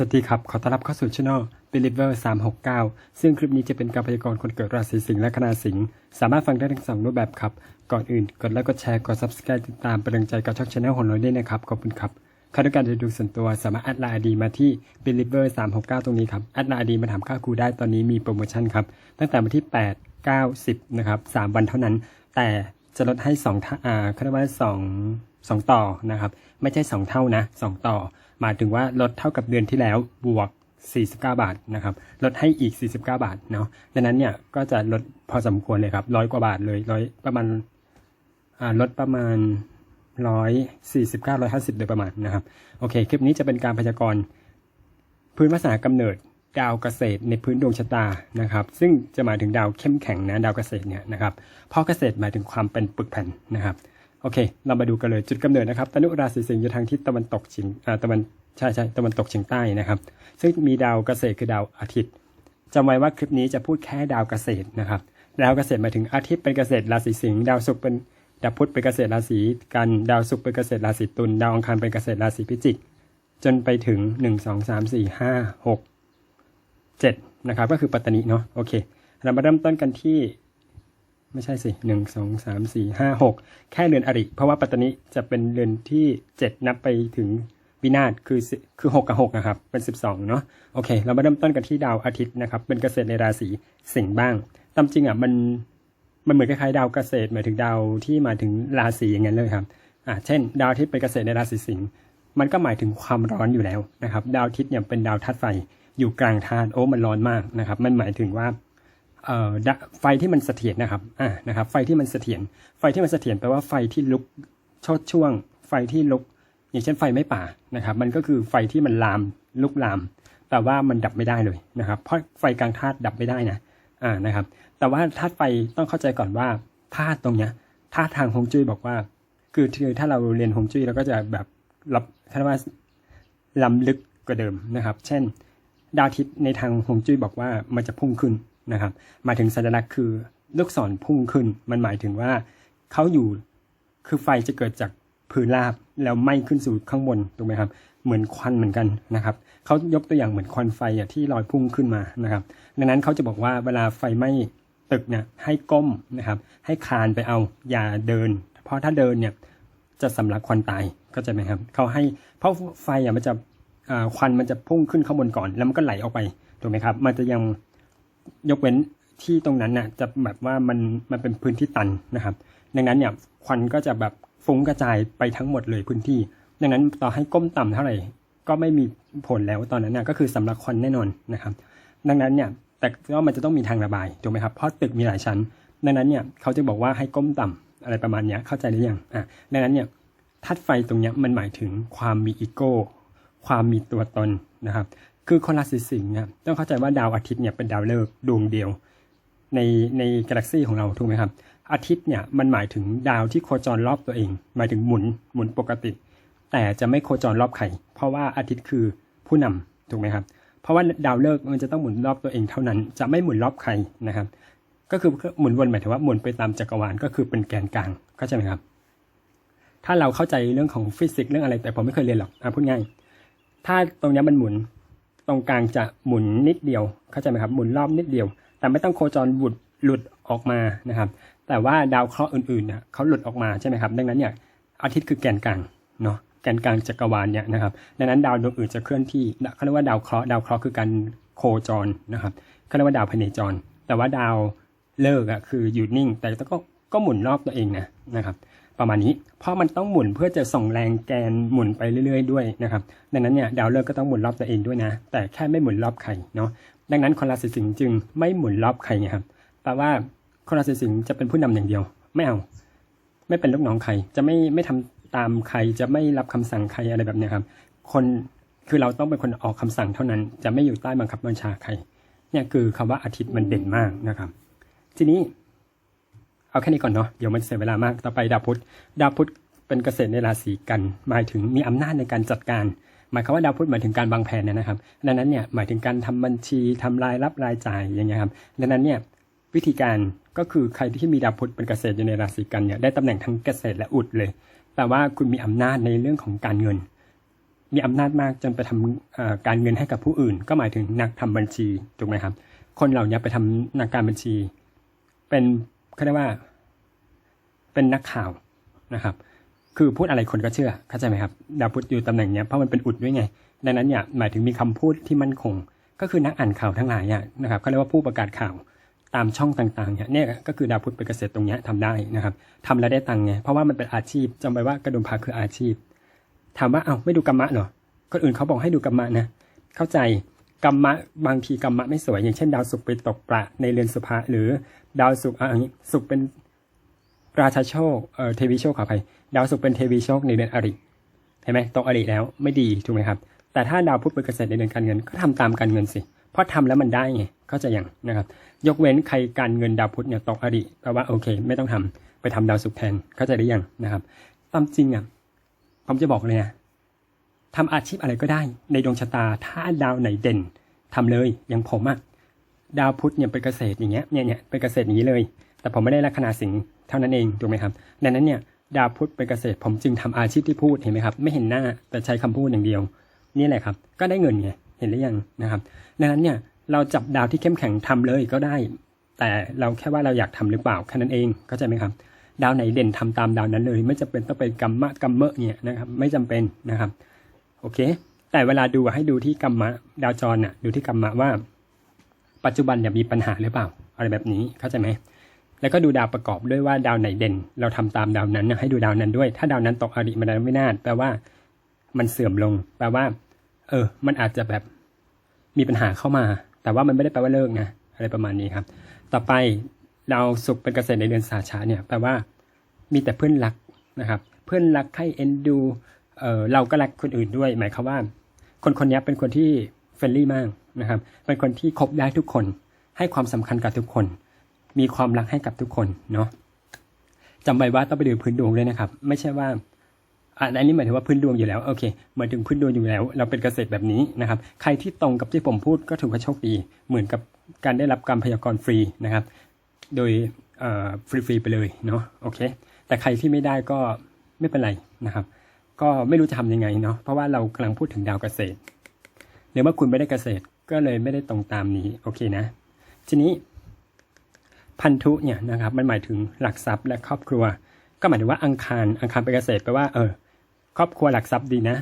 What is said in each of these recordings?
สวัสดีครับ ขอต้อนรับเข้าสู่ช่อง Believer 369 ซึ่งคลิปนี้จะเป็นการพยากรณ์คนเกิดราศีสิงห์และคณาสิงห์ สามารถฟังได้ทั้งสองรูปแบบครับ ก่อนอื่น กดไลค์ กดแชร์ กด Subscribe ติดตามเป็นกำลังใจกับช่องช anel ของเราด้วยนะครับ ขอบคุณครับใครต้องการจะดูส่วนตัวสามารถแอดไลน์อดีมาที่ Believer 369 ตรงนี้ครับ แอดไลน์อดีมาถามค่าครูได้ ตอนนี้มีโปรโมชั่นครับ ตั้งแต่วันที่ 8 9 10 นะครับ 3 วันเท่านั้น แต่ จะลดให้2ท่าอ่าเขาเรียกว่า2 2 ต่อนะครับ ไม่ใช่ 2 เท่านะ 2 ต่อ หมายถึงว่าลดเท่ากับเดือนที่แล้วบวก 49 บาทนะครับ ลดให้อีก 49 บาทเนาะดังนั้นเนี่ยก็จะลดพอสมควรเลยครับร้อยกว่าบาทเลยร้อยประมาณอ่าลดประมาณร้อยสี่สิบเก้าร้อยห้าสิบโดยประมาณนะครับ โอเค คลิปนี้จะเป็นการพยากรณ์พื้นภาษากำเนิด ดาวเกษตรในพื้นดวงชะตานะครับ ซึ่งจะหมายถึงดาวเข้มแข็งนะดาวเกษตรเนี่ยนะครับเพราะเกษตรหมายถึงความเป็นปึกแผ่นนะครับโอเค เรามาดูกันเลยจุดกำเนิดนะครับตนุราศีสิงห์อยู่ทางทิศตะวันตกเฉียงตะวันใช่ใช่ตะวันตกเฉียงใต้นะครับ ซึ่งมีดาวเกษตรคือดาวอาทิตย์จำไว้ว่าคลิปนี้จะพูดแค่ดาวเกษตรนะครับดาวเกษตรหมายถึงอาทิตย์เป็นเกษตรราศีสิงห์ดาวศุกร์เป็นดาวพุธเป็นเกษตรราศีกันดาวศุกร์เป็นเกษตรราศีตุลดาวอังคารเป็นเกษตรราศีพิจิกจนไปถึงหนึ่งสอง สามสี่ห้าหกเจ็ดนะครับ ก็คือปัตตานีเนาะโอเค เรามาเริ่มต้นกันที่ ไม่ใช่สิหนึ่งสองสามสี่ห้าหกแค่เดือนอริ เพราะว่าปัตตานีจะเป็นเดือนที่เจ็ดนับไปถึงวินาศคือคือหกกับหกนะครับ เป็นสิบสองเนาะโอเค เรามาเริ่มต้นกันที่ดาวอาทิตย์นะครับ เป็นเกษตรในราศีสิงห์บ้างตามจริงอะมันมันเหมือนคล้ายๆดาวเกษตรหมายถึงดาวที่หมายถึงราศีอย่างนั้นเลยครับอ่าเช่น ดาวทิตย์เป็นเกษตรในราศีสิงห์มันก็หมายถึงความร้อนอยู่แล้วนะครับ ดาวอาทิตย์เนี่ยเป็นดาวธาตุไฟ อยู่กลางธาตุโอ้มันร้อนมากนะครับ มันหมายถึงว่าเอ่อไฟที่มันเสถียรนะครับอ่านะครับ ไฟที่มันเสถียรไฟที่มันเสถียรแปลว่าไฟที่ลุกชดช่วง ไฟที่ลุก อย่างเช่นไฟไม่ป่านะครับ มันก็คือไฟที่มันลามลุกลามแต่ว่ามันดับไม่ได้เลยนะครับ เพราะไฟกลางธาตุดับไม่ได้นะอ่านะครับ แต่ว่าธาตุไฟต้องเข้าใจก่อนว่าธาตุตรงเนี้ยธาตุทางฮงจุ้ยบอกว่า คือคือถ้าเราเรียนฮงจุ้ยเราก็จะแบบรับคำว่าล้ำลึกกว่าเดิมนะครับ เช่น ดาวอาทิตย์ในทางฮวงจุ้ยบอกว่ามันจะพุ่งขึ้นนะครับหมายถึงสัญลักษณ์คือลูกศรพุ่งขึ้น มันหมายถึงว่าเขาอยู่คือไฟจะเกิดจากพื้นราบแล้วไหม้ขึ้นสู่ข้างบนถูกไหมครับ เหมือนควันเหมือนกันนะครับเขายกตัวอย่างเหมือนควันไฟอะที่ลอยพุ่งขึ้นมานะครับ ดังนั้นเขาจะบอกว่าเวลาไฟไหม้ตึกเนี่ยให้ก้มนะครับให้คานไปเอาอย่าเดิน เพราะถ้าเดินเนี่ยจะสำลักควันตายเข้าใจไหมครับเขาให้เพราะไฟอะมันจะ ควันมันจะพุ่งขึ้นข้างบนก่อน แล้วมันก็ไหลออกไปถูกไหมครับ มันจะยังยกเว้นที่ตรงนั้นน่ะจะแบบว่ามันมันเป็นพื้นที่ตันนะครับ ดังนั้นเนี่ยควันก็จะแบบฟุ้งกระจายไปทั้งหมดเลยพื้นที่ ดังนั้นต่อให้ก้มต่ำเท่าไหร่ก็ไม่มีผลแล้วตอนนั้นน่ะก็คือสำลักควันแน่นอนนะครับ ดังนั้นเนี่ยแต่ว่ามันจะต้องมีทางระบายถูกไหมครับเพราะตึกมีหลายชั้น ดังนั้นเนี่ยเขาจะบอกว่าให้ก้มต่ำอะไรประมาณเนี้ยเข้าใจหรือยังอะดังนั้นเนี่ยธาตุไฟตรงเนี้ยมันหมายถึงความมีอีโก้ ความมีตัวตนนะครับ คือคนราศีสิงห์เนี่ยต้องเข้าใจว่าดาวอาทิตย์เนี่ยเป็นดาวฤกษ์ดวงเดียว ในในกาแล็กซีของเราถูกไหมครับ อาทิตย์เนี่ยมันหมายถึงดาวที่โคจรรอบตัวเอง หมายถึงหมุนหมุนปกติ แต่จะไม่โคจรรอบใครเพราะว่าอาทิตย์คือผู้นำถูกไหมครับ เพราะว่าดาวฤกษ์มันจะต้องหมุนรอบตัวเองเท่านั้น จะไม่หมุนรอบใครนะครับ ก็คือหมุนวนหมายถึงว่าหมุนไปตามจักรวาลก็คือเป็นแกนกลางเข้าใจไหมครับถ้าเราเข้าใจเรื่องของฟิสิกส์เรื่องอะไร แต่ผมไม่เคยเรียนหรอกอพูดง่าย ถ้าตรงนี้มันหมุน ตรงกลางจะหมุนนิดเดียว เข้าใจไหมครับ หมุนรอบนิดเดียว แต่ไม่ต้องโคจรหลุดหลุดออกมานะครับ แต่ว่าดาวเคราะห์อื่นๆเนี่ยเขาหลุดออกมาใช่ไหมครับ ดังนั้นเนี่ยอาทิตย์คือแกนกลางเนาะแกนกลางจักรวาลเนี่ยนะครับ ดังนั้นดาวดวงอื่นจะเคลื่อนที่เขาเรียกว่าดาวเคราะห์ดาวเคราะห์คือการโคจรนะครับเขาเรียกว่าดาวพเนจร แต่ว่าดาวเลิกอะคืออยู่นิ่ง แต่ก็ก็หมุนรอบตัวเองนะนะครับ ประมาณนี้ เพราะมันต้องหมุนเพื่อจะส่งแรงแกนหมุนไปเรื่อยๆด้วยนะครับ ดังนั้นเนี่ยดาวฤกษ์ก็ต้องหมุนรอบตัวเองด้วยนะ แต่แค่ไม่หมุนรอบใครเนาะ ดังนั้นคนราศีสิงห์จึงไม่หมุนรอบใครไงครับ แปลว่าคนราศีสิงห์จะเป็นผู้นำอย่างเดียว ไม่เอา ไม่เป็นลูกน้องใคร จะไม่ไม่ทำตามใคร จะไม่รับคำสั่งใครอะไรแบบนี้ครับ คนคือเราต้องเป็นคนออกคำสั่งเท่านั้น จะไม่อยู่ใต้บังคับบัญชาใคร เนี่ยคือคำว่าอาทิตย์มันเด่นมากนะครับ ทีนี้ เอาแค่นี้ก่อนเนาะเดี๋ยวมันเสียเวลามากต่อไปดาวพุธดาวพุธเป็นเกษตรในราศีกัน หมายถึงมีอำนาจในการจัดการ หมายความว่าดาวพุธหมายถึงการวางแผนเนยนะครับ ดังนั้นเนี่ยหมายถึงการทำบัญชีทำรายรับรายจ่ายอย่างเงี้ยครับดังนั้นเนี่ยวิธีการก็คือใครที่มีดาวพุธเป็นเกษตรอยู่ในราศีกันเนี่ยได้ตำแหน่งทั้งเกษตรและอุดเลยแต่ว่าคุณมีอำนาจในเรื่องของการเงิน มีอำนาจมากจนไปทำเอ่อการเงินให้กับผู้อื่น ก็หมายถึงนักทำบัญชีถูกไหมครับ คนเหล่านี้ไปทำนักการบัญชี เป็นเขาเรียกว่า เป็นนักข่าวนะครับ คือพูดอะไรคนก็เชื่อเข้าใจไหมครับดาวพุธอยู่ตำแหน่งเนี้ยเพราะมันเป็นอุดด้วยไง ดังนั้นเนี่ยหมายถึงมีคำพูดที่มั่นคง ก็คือนักอ่านข่าวทั้งหลายอะนะครับเขาเรียกว่าผู้ประกาศข่าวตามช่องต่างๆเนี่ยเนี่ยก็คือดาวพุธเป็นเกษตรตรงเนี้ยทำได้นะครับทำแล้วได้ตังค์ไงเพราะว่ามันเป็นอาชีพจำไว้ว่ากระดุมพาคืออาชีพ ถามว่าเอาไม่ดูกรรมะเหรอคนอื่นเขาบอกให้ดูกรรมะนะเข้าใจกรรมะบางทีกรรมะไม่สวยอย่างเช่น ดาวศุกร์ไปตกประในเรือนสุภาหรือดาวศุกร์อะอย่างนี้ศุกร์เป็น ราชาโชคเอ่อเทวีโชคขออภัยดาวศุกร์เป็นเทวีโชคในเรือนอริเห็นไหมตกอริแล้วไม่ดีถูกไหมครับ แต่ถ้าดาวพุธเป็นเกษตรในเรือนการเงินก็ทำตามการเงินสิ เพราะทำแล้วมันได้ไงเข้าใจอย่างนะครับ ยกเว้นใครการเงินดาวพุธเนี่ยตกอริแปลว่าโอเค ไม่ต้องทำไปทำดาวศุกร์แทนเข้าใจหรือยังนะครับตามจริงอะผมจะบอกเลยนะทำอาชีพอะไรก็ได้ ในดวงชะตาถ้าดาวไหนเด่นทำเลยอย่างผมอะดาวพุธเนี่ยเป็นเกษตรอย่างเงี้ยเนี่ยเนี่ยเป็นเกษตรอย่างนี้เลย แต่ผมไม่ได้ลัคนาสิงห์ เท่านั้นเองถูกไหมครับดังนั้นเนี่ยดาวพุธเป็นเกษตรผมจึงทำอาชีพที่พูดเห็นไหมครับ ไม่เห็นหน้าแต่ใช้คำพูดอย่างเดียว นี่แหละครับ ก็ได้เงินไงเห็นหรือยังนะครับ ดังนั้นเนี่ยเราจับดาวที่เข้มแข็งทำเลยก็ได้ แต่เราแค่ว่าเราอยากทำหรือเปล่าแค่นั้นเองเข้าใจไหมครับ ดาวไหนเด่นทำตามดาวนั้นเลย ไม่จำเป็นต้องเป็นกรรมะกรรมเมะเนี่ยนะครับไม่จำเป็นนะครับโอเค แต่เวลาดูให้ดูที่กรรมะดาวจรน่ะดูที่กรรมะว่า ปัจจุบันเนี่ยมีปัญหาหรือเปล่าอะไรแบบนี้เข้าใจไหม แล้วก็ดูดาวประกอบด้วยว่าดาวไหนเด่น เราทำตามดาวนั้นนะให้ดูดาวนั้นด้วย ถ้าดาวนั้นตกอริมันไม่น่าแปลว่า มันเสื่อมลง แปลว่า เออ มันอาจจะแบบมีปัญหาเข้ามา แต่ว่ามันไม่ได้แปลว่าเลิกนะอะไรประมาณนี้ครับ ต่อไปดาวศุกเป็นเกษตรในเดือนสาชาเนี่ยแปลว่า มีแต่เพื่อนรักนะครับ เพื่อนรักให้เอ็นดูเออเราก็รักคนอื่นด้วย หมายความว่า คนคนนี้เป็นคนที่เฟรนลี่มากนะครับ เป็นคนที่คบได้ทุกคน ให้ความสำคัญกับทุกคน มีความรักให้กับทุกคนเนาะจำไว้ว่าต้องไปดูพื้นดวงด้วยนะครับ ไม่ใช่ว่าอะอันนี้หมายถึงว่าพื้นดวงอยู่แล้วโอเคหมายถึงพื้นดวงอยู่แล้ว เราเป็นเกษตรแบบนี้นะครับ ใครที่ตรงกับที่ผมพูดก็ถือว่าโชคดี เหมือนกับการได้รับการพยากรณ์ฟรีนะครับ โดยฟรีๆไปเลยเนาะโอเค แต่ใครที่ไม่ได้ก็ไม่เป็นไรนะครับ ก็ไม่รู้จะทำยังไงเนาะเพราะว่าเรากำลังพูดถึงดาวเกษตรหรือว่าคุณไม่ได้เกษตรก็เลยไม่ได้ตรงตามนี้โอเคนะ ทีนี้ พันธุเนี่ยนะครับมันหมายถึงหลักทรัพย์และครอบครัว ก็หมายถึงว่าอังคารอังคารเป็นเกษตรแปลว่าเออครอบครัวหลักทรัพย์ดีนะ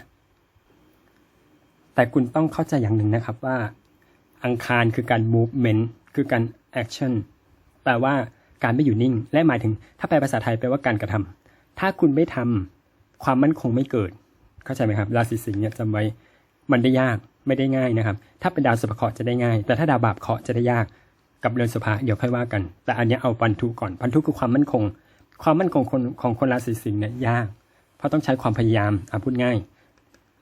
แต่คุณต้องเข้าใจอย่างหนึ่งนะครับว่า อังคารคือการ movement คือการ action แปลว่าการไม่อยู่นิ่ง และหมายถึง ถ้าแปลภาษาไทยแปลว่าการกระทำถ้าคุณไม่ทำความมั่นคงไม่เกิด เข้าใจไหมครับ ราศีสิงห์เนี่ยจำไว้มันได้ยากไม่ได้ง่ายนะครับ ถ้าเป็นดาวสุภเคราะห์จะได้ง่าย แต่ถ้าดาวบาปเคราะห์จะได้ยาก กับเรือนสภาเดี๋ยวค่อยว่ากัน แต่อันนี้เอาปันทุก่อนปันทุคือความมั่นคง ความมั่นคงคนของคนราศีสิงห์เนี่ยยาก เพราะต้องใช้ความพยายามอะพูดง่าย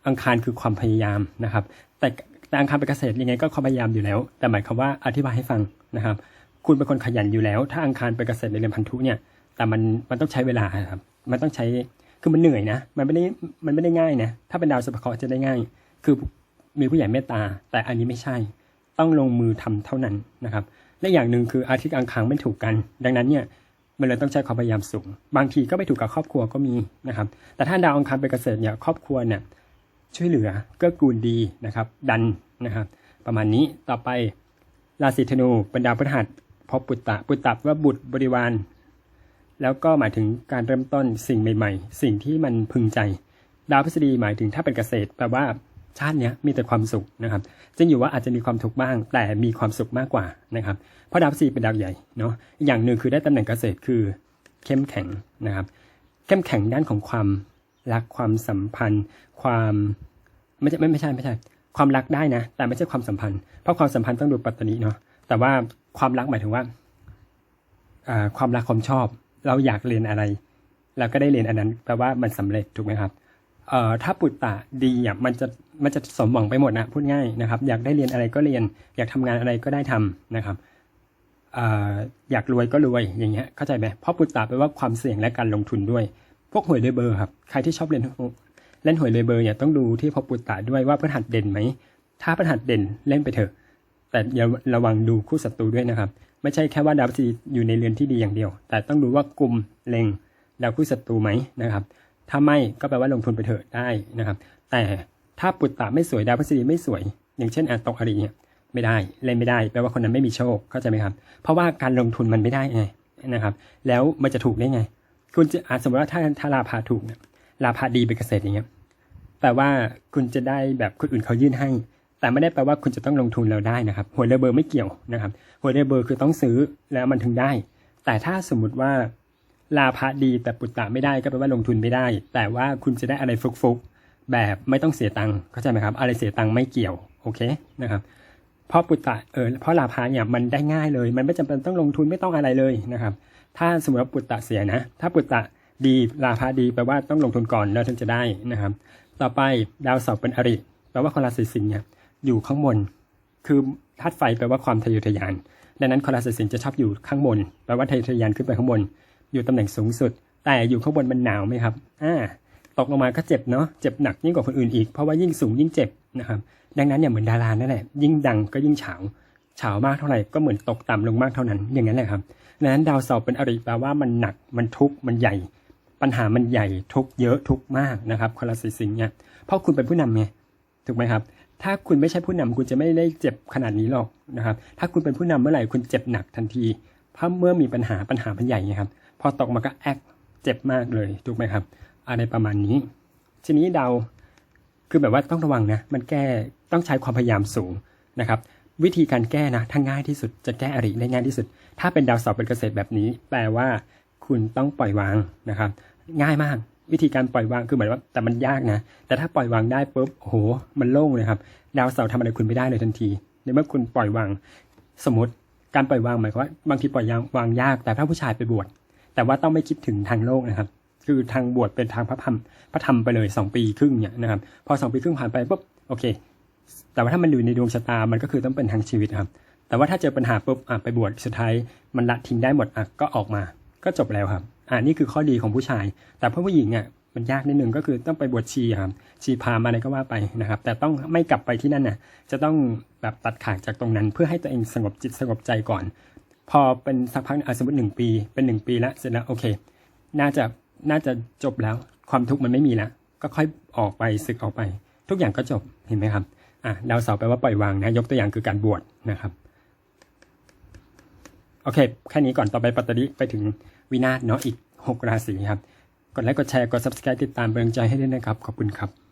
อังคารคือความพยายามนะครับ แต่แต่อังคารเป็นเกษตรยังไงก็ความพยายามอยู่แล้ว แต่หมายความว่าอธิบายให้ฟังนะครับ คุณเป็นคนขยันอยู่แล้ว ถ้าอังคารเป็นเกษตรในเรือนพันธุเนี่ย แต่มันมันต้องใช้เวลาครับ มันต้องใช้คือมันเหนื่อยนะ มันไม่ได้มันไม่ได้ง่ายนะ ถ้าเป็นดาวสุภเคราะห์จะได้ง่าย คือมีผู้ใหญ่เมตตา แต่อันนี้ไม่ใช่ ต้องลงมือทำเท่านั้นนะครับ และอย่างหนึ่งคืออาทิตย์อังคารไม่ถูกกัน ดังนั้นเนี่ยมันเลยต้องใช้ความพยายามสูง บางทีก็ไม่ถูกกับครอบครัวก็มีนะครับ แต่ถ้าดาวอังคารเป็นเกษตรเนี่ยครอบครัวเนี่ยช่วยเหลือเกื้อกูลดีนะครับ ดันนะครับ ประมาณนี้ต่อไปราศีธนูเป็นดาวพฤหัสพบปุตตะปุตตะว่าบุตรบริวาร แล้วก็หมายถึงการเริ่มต้นสิ่งใหม่ ๆ สิ่งที่มันพึงใจ ดาวพฤษฎีหมายถึงถ้าเป็นเกษตรแปลว่า ชาติเนี้ยมีแต่ความสุขนะครับจึงอยู่ว่าอาจจะมีความทุกข์บ้าง แต่มีความสุขมากกว่านะครับเพราะดาวพฤษฎีเป็นดาวใหญ่เนาะอย่างหนึ่งคือได้ตำแหน่งเกษตรคือเข้มแข็งนะครับเข้มแข็งด้านของความรักความสัมพันธ์ ความไม่ใช่ไม่ไม่ใช่ไม่ใช่ ความรักได้นะ แต่ไม่ใช่ความสัมพันธ์เพราะความสัมพันธ์ต้องดูปัตตานีเนาะแต่ว่าความรักหมายถึงว่าความรักความชอบ เราอยากเรียนอะไรเราก็ได้เรียนอันนั้นแปลว่ามันสำเร็จถูกไหมครับ เอ่อถ้าปุตตะดีอะมันจะมันจะสมหวังไปหมดนะพูดง่ายนะครับ อยากได้เรียนอะไรก็เรียน อยากทำงานอะไรก็ได้ทำนะครับเอ่ออยากรวยก็รวยอย่างเงี้ยเข้าใจไหมเพราะปุตตะแปลว่าความเสี่ยงและการลงทุนด้วย พวกหวยเลยเบอร์ครับใครที่ชอบเล่นเล่นหวยเลยเบอร์เนี่ยต้องดูที่พอปุตตะด้วยว่าพฤหัสเด่นไหมถ้าพฤหัสเด่นเล่นไปเถอะ แต่อย่าระวังดูคู่ศัตรูด้วยนะครับ ไม่ใช่แค่ว่าดาวพฤหัสอยู่ในเรือนที่ดีอย่างเดียว แต่ต้องดูว่ากลุ่มเล็งดาวคู่ศัตรูไหมนะครับ ถ้าไม่ก็แปลว่าลงทุนไปเถอะได้นะครับ แต่ถ้าปุตตะไม่สวยดาวพฤษฎีไม่สวย อย่างเช่นอะตกอริเนี่ยไม่ได้เล่นไม่ได้แปลว่าคนนั้นไม่มีโชคเข้าใจไหมครับ เพราะว่าการลงทุนมันไม่ได้ไงนะครับ แล้วมันจะถูกได้ไง คุณจะอะสมมติว่าถ้าถ้าราพาถูกเนี่ยราพาดีเป็นเกษตรอย่างเงี้ยแปลว่าคุณจะได้แบบคนอื่นเขายื่นให้ แต่ไม่ได้แปลว่าคุณจะต้องลงทุนแล้วได้นะครับหัวเรือเบอร์ไม่เกี่ยวนะครับหัวเรือเบอร์คือต้องซื้อแล้วมันถึงได้ แต่ถ้าสมมุติว่า ลาภะดีแต่ปุตตะไม่ได้ก็แปลว่าลงทุนไม่ได้ แต่ว่าคุณจะได้อะไรฟุกๆ แบบไม่ต้องเสียตังค์เข้าใจไหมครับ อะไรเสียตังค์ไม่เกี่ยวโอเคนะครับเพราะปุตตะเออเพราะลาภะเนี่ยมันได้ง่ายเลย มันไม่จำเป็นต้องลงทุนไม่ต้องอะไรเลยนะครับ ถ้าสมมติว่าปุตตะเสียนะ ถ้าปุตตะดีลาภะดีแปลว่าต้องลงทุนก่อนแล้วถึงจะได้นะครับ ต่อไปดาวเสาร์เป็นอริแปลว่าคนราศีสิงห์เนี่ยอยู่ข้างบน คือธาตุไฟแปลว่าความทะเยอทะยาน ดังนั้นคนราศีสิงห์จะชอบอยู่ข้างบนแปลว่าทะเยอทะยานขึ้นไปข้างบน อยู่ตำแหน่งสูงสุด แต่อยู่ข้างบนมันหนาวไหมครับอ่าตกลงมาก็เจ็บเนาะเจ็บหนักยิ่งกว่าคนอื่นอีกเพราะว่ายิ่งสูงยิ่งเจ็บนะครับดังนั้นเนี่ยเหมือนดารานั่นแหละยิ่งดังก็ยิ่งเฉาเฉามากเท่าไหร่ก็เหมือนตกต่ำลงมากเท่านั้น อย่างนั้นแหละครับดังนั้นดาวเสาร์เป็นอริแปลว่ามันหนักมันทุกข์มันใหญ่ ปัญหามันใหญ่ทุกข์เยอะทุกข์มากนะครับคนราศีสิงห์เนี่ยเพราะคุณเป็นผู้นำไงถูกไหมครับ ถ้าคุณไม่ใช่ผู้นำคุณจะไม่ได้เจ็บขนาดนี้หรอกนะครับ ถ้าคุณเป็นผู้นำเมื่อไหร่คุณเจ็บหนักทันที เพราะเมื่อมีปัญหาปัญหามันใหญ่ไงครับ อตกมาก็แอกเจ็บมากเลยถูกไหมครับ อะไรประมาณนี้ ทีนี้เดาคือแบบว่าต้องระวังนะ มันแก้ต้องใช้ความพยายามสูงนะครับ วิธีการแก้นะถ้าง่ายที่สุดจะแก้อริได้ง่ายที่สุด ถ้าเป็นดาวเสาร์เป็นเกษตรแบบนี้ แปลว่าคุณต้องปล่อยวางนะครับ ง่ายมากวิธีการปล่อยวางคือหมายว่าแต่มันยากนะ แต่ถ้าปล่อยวางได้ปุ๊บโอ้โห มันโล่งเลยครับ ดาวเสาร์ทำอะไรคุณไม่ได้เลยทันทีในเมื่อคุณปล่อยวาง สมมติการปล่อยวางหมายความว่าบางทีปล่อยวางวางยาก แต่ถ้าผู้ชายไปบวช แต่ว่าต้องไม่คิดถึงทางโลกนะครับ คือทางบวชเป็นทางพระธรรมพระธรรมไปเลย2ปีครึ่งเนี่ยนะครับ พอ2ปีครึ่งผ่านไปปุ๊บโอเค แต่ว่าถ้ามันอยู่ในดวงชะตามันก็คือต้องเป็นทางชีวิตครับ แต่ว่าถ้าเจอปัญหาปุ๊บอะไปบวชสุดท้ายมันละทิ้งได้หมดอะก็ออกมาก็จบแล้วครับอ่านี่คือข้อดีของผู้ชาย แต่พวกผู้หญิงอะมันยากนิดนึงก็คือต้องไปบวชชีครับชีพามณ์อะไรก็ว่าไปนะครับ แต่ต้องไม่กลับไปที่นั่นนะจะต้องแบบตัดขาดจากตรงนั้น เพื่อให้ตัวเองสงบจิตสงบใจก่อน พอเป็นสักพักอะสมมติหนึ่งปี เป็นหนึ่งปีแล้วเสร็จแล้วโอเค น่าจะน่าจะจบแล้วความทุกข์มันไม่มีแล้วก็ค่อยออกไปศึกออกไป ทุกอย่างก็จบเห็นไหมครับอะดาวเสาร์แปลว่าปล่อยวางนะยกตัวอย่างคือการบวชนะครับโอเค แค่นี้ก่อนต่อไปปัตตานีไปถึงวินาศเนาะอีก 6 ราศีครับ กดไลค์กดแชร์กด subscribe ติดตามเป็นกำลังใจให้ด้วยนะครับ ขอบคุณครับ